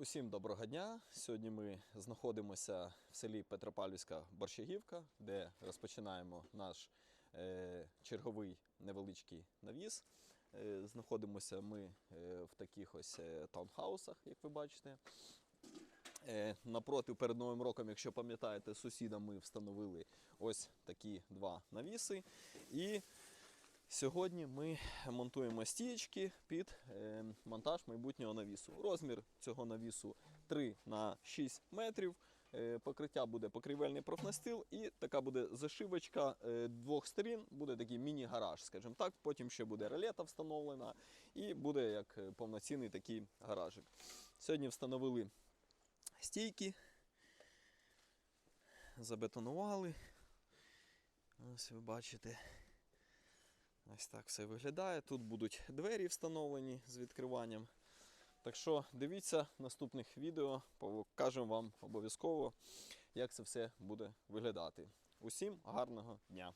Усім доброго дня. Сьогодні ми знаходимося в селі Петропавлівська Борщагівка, де розпочинаємо наш е, черговий невеличкий навіс. Е, знаходимося ми е, в таких ось е, таунхаусах, як ви бачите. Е, Напроти перед Новим роком, якщо пам'ятаєте, сусідам ми встановили ось такі два навіси. І Сьогодні ми монтуємо стієчки під е, монтаж майбутнього навісу. Розмір цього навісу 3 на 6 метрів. Е, покриття буде покрівельний профнастил і така буде зашивочка е, двох сторін, буде такий міні-гараж, скажімо так. Потім ще буде ролета встановлена і буде як повноцінний такий гаражик. Сьогодні встановили стійки, забетонували. Ось ви бачите. Ось так все виглядає. Тут будуть двері встановлені з відкриванням. Так що дивіться наступних відео, покажемо вам обов'язково, як це все буде виглядати. Усім гарного дня!